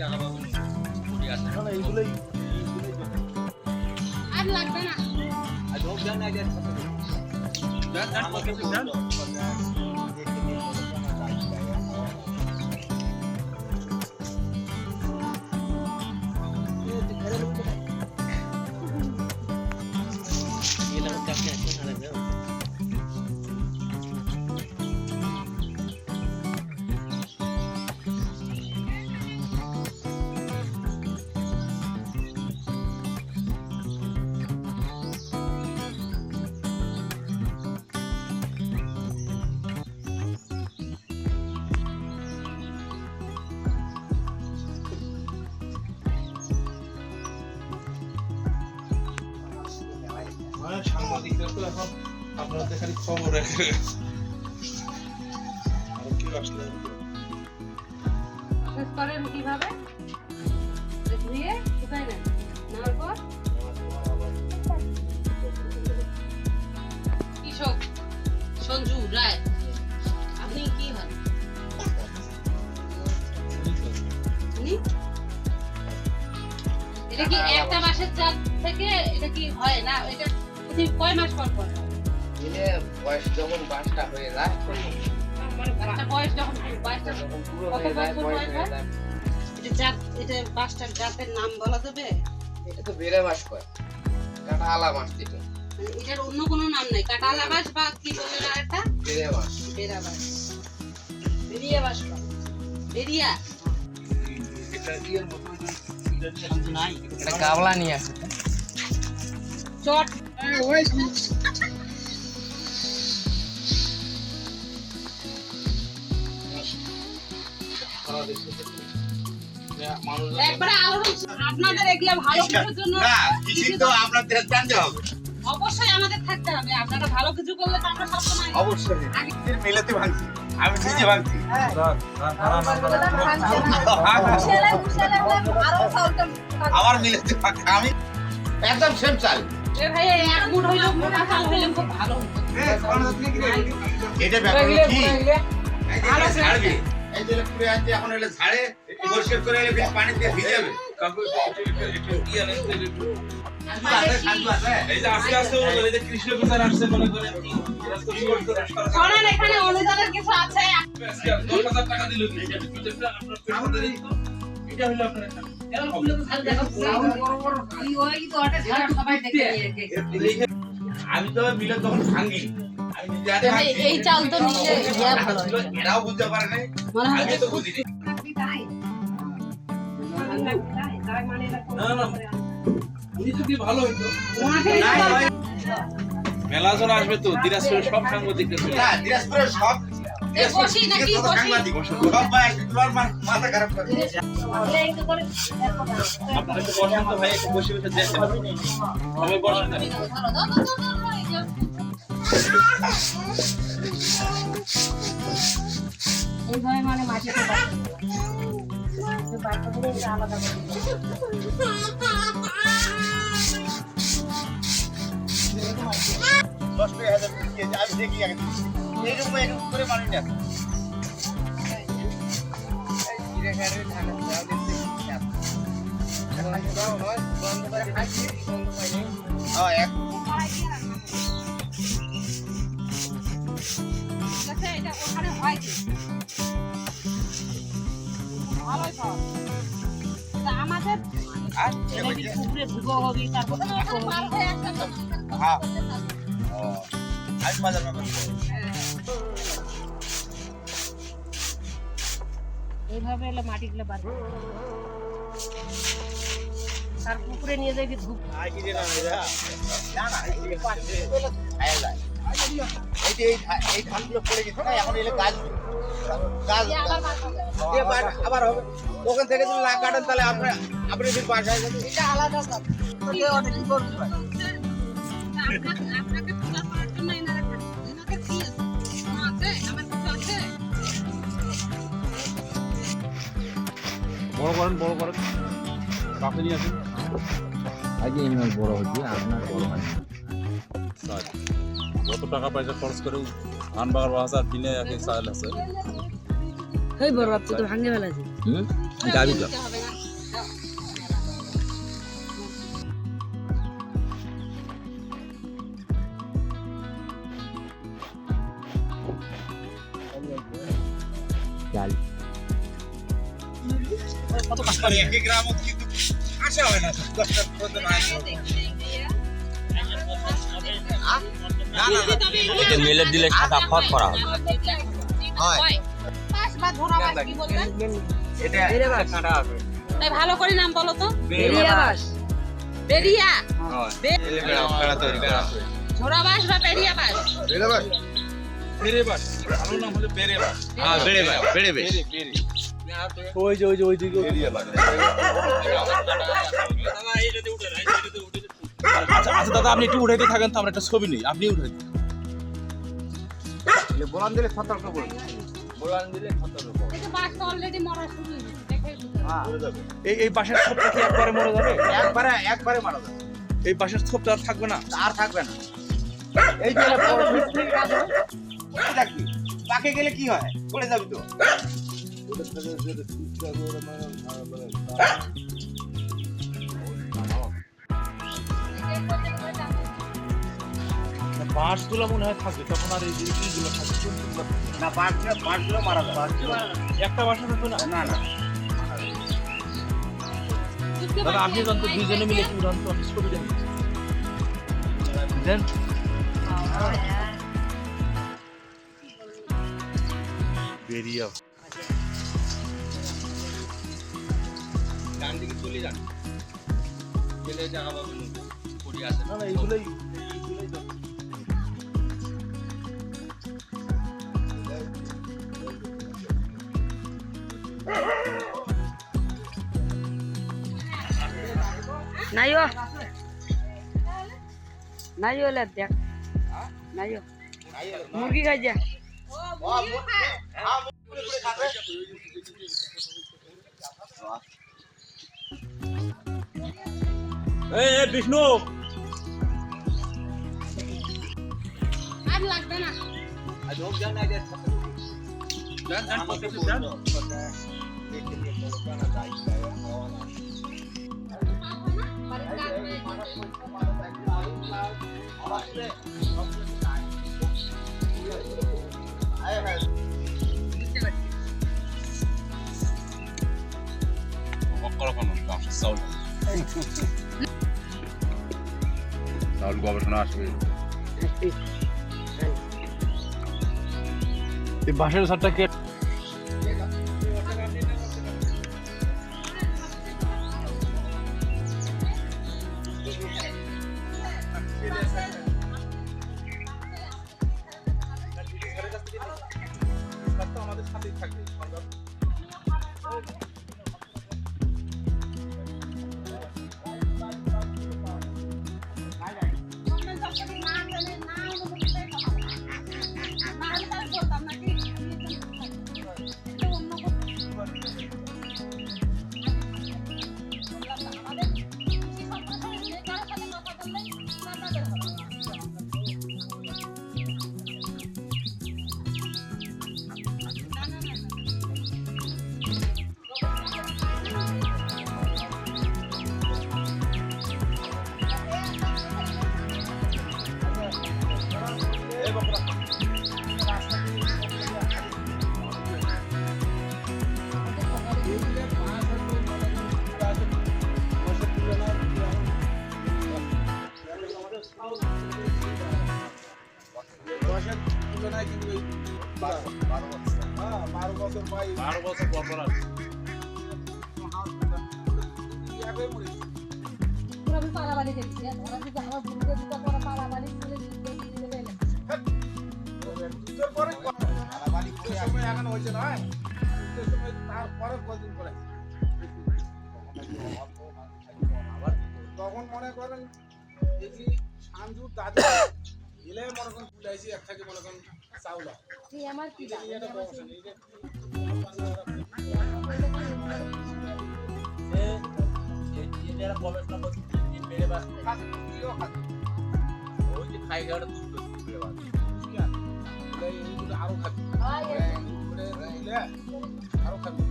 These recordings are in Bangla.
জায়গা পাবেন কুড়ি আছে এইগুলোই আর লাগবে না আর ঢোক দেন না সাংবাদিকরা তো এখন আপনাদের খালি খবর রাখে আর কি আসলে? করেন কীভাবে প্রতি কয় মাস পর পর? বয়স যখন বাসটা হয়ে যায় মানে বাচ্চা বয়স যখন যখন কত বছর বয়স হয়ে? যায়? এটা জাত এটা বাসটার জাতের নাম বলা যাবে? এটা তো বেড়ে মাস কয় কাটা আলা মাস থেকে মানে এটার অন্য কোনো নাম নাই। কাটালা বাস বা কি বললেন আর একটা বেড়ে মাস বেড়া বাস। বেরিয়া বাস। বেরিয়া এটা ইয়ের মতো নাই। এটা গাবলা নিয়ে আসে। চট। আপনাদের এগুলা ভালো কিছুর জন্য না কৃষি তো আপনাদের জানতে হবে। অবশ্যই আমাদের থাকতে হবে। আপনারা ভালো কিছু করলে তো আমরা সবসময় অবশ্যই। মিলাতে ভাঙছি। আমি নিজে ভাঙছি। আমার মিলাতে আমি একদম সেম চাল এ ভাই এক মুঠ হইল মোটা চাল হইলে খুব ভালো হতো এটা ব্যাপার কি এই যে পুরে আছে এখন এলে ঝাড়ে পরিষ্কার করে এলে পানি দিয়ে ভিজে যাবে মনে মনে এখানে অনুদানের কিছু আছে দশ হাজার টাকা দিল কি এটা হলো আপনার একটা আমি তো মিলে তখন ভাঙি। এই চাল তো নিলে। এরাও বুঝতে পারে নাই। আমি তো বুঝিনি। না না উনি যদি ভালো হইতো? মেলা জন আসবে তো দিনাজপুরের সব সাংবাদিকরা দিনাজপুরের সব এইভাবে মানে মাটিতে আলাদা দশ টাকা হাজার কেজি, আমি দেখি আগে এইরকম এরকম করে মানুষ দেখে হ্যাঁ, এক এটা ওখানে ভালোই পাওয়া আমাদের পুকুরে ঢুকো হবি, তারপরে। হ্যাঁ। আমি বাজার ব্যাপার এইভাবে এলে মাটিগুলো বার তার পুকুরে নিয়ে যাবি ধূপ। এই ধানগুলো পড়ে না এখন এলে গাছ গাছ আবার হবে। ওখান থেকে যদি না কাটেন তাহলে আপনি আপনি যদি বাসায় এটা আলাদা। আপনাকে- আপনাকে বড় করেন বড় করেন। কাকে নিয়ে আসেন? আগে এমনি বড় হচ্ছে আপনার বড় হয়। যত টাকা পয়সা খরচ করেও ধান বাগার বাজার কিনে একে চাল আছে। এই বড় বাপ তো ভাঙে ফেলেছে। হুম? যাবি তো। একই গ্রামত কিন্তু আসা হয় না দশটা পর্যন্ত না আসা। না না না। এটা মেলে দিলে সাদা খড় করা হবে। হয়। পাঁচ বা ধরা বাস কি বলবেন? এটা কাটা হবে। তাই ভালো করে নাম বলো তো। বেরিয়া বাস। বেরিয়া। বেড়া তৈরি করা ঝোড়া বাস বা বেরিয়া বাস? বেড়ে বাস। ভালো নাম হলে বেড়ে বাস। হ্যাঁ বেড়ে বেড়ে ওই যে ওই যে ওই দিকে। আচ্ছা আচ্ছা দাদা আপনি একটু উঠাইতে থাকেন তো আমরা একটা ছবি নেই। আপনি উঠাই বলান দিলে সতর্ক করবে অলরেডি মরা শুরু হয়ে দেখে এই এই বাসের ছোপটা কি একবারে মরে যাবে? একবারে একবারে মারা যাবে। এই বাসের ছোপটা আর থাকবে না? আর থাকবে না। এই যে থাকবি পাকে গেলে কি হয়? পড়ে যাবি তো। বাঁশগুলো মনে হয় থাকবে তখন আর এই ইগুলো থাকবে না পাঁচগুলো পাঁচগুলো মারা যাবে পাঁচগুলো একটা বাসা থাকবে না? না না। দাদা আপনি যখন দুজনে মিলে দেন। দেন বেরিয়া ডান দিকে চলে যান গেলে জায়গা পাবেন পড়ে আছে না না এইগুলোই নাইও নাইও লে দেখ নাইও মুরগি খাই যা এই বিষ্ণু। আর লাগবে না। আজ হোক যান চাউল গবেষণা আসবে। এই বাসের সারটা কে কিন্তু হ্যাঁ, বারো বছর এই বারো বছর দেখছি ওরা যদি আমার দিতে করে যুদ্ধের সময় এখন হয়েছে যুদ্ধের সময় তারপরে কদিন করে তখন মনে করেন এই যে সাঞ্জু দাদু এলে মনে করেন তুলাইছি এক থেকে মনে করেন আমার কি আরও খাবি আরও খাবি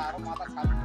আরও মাথা ছাড়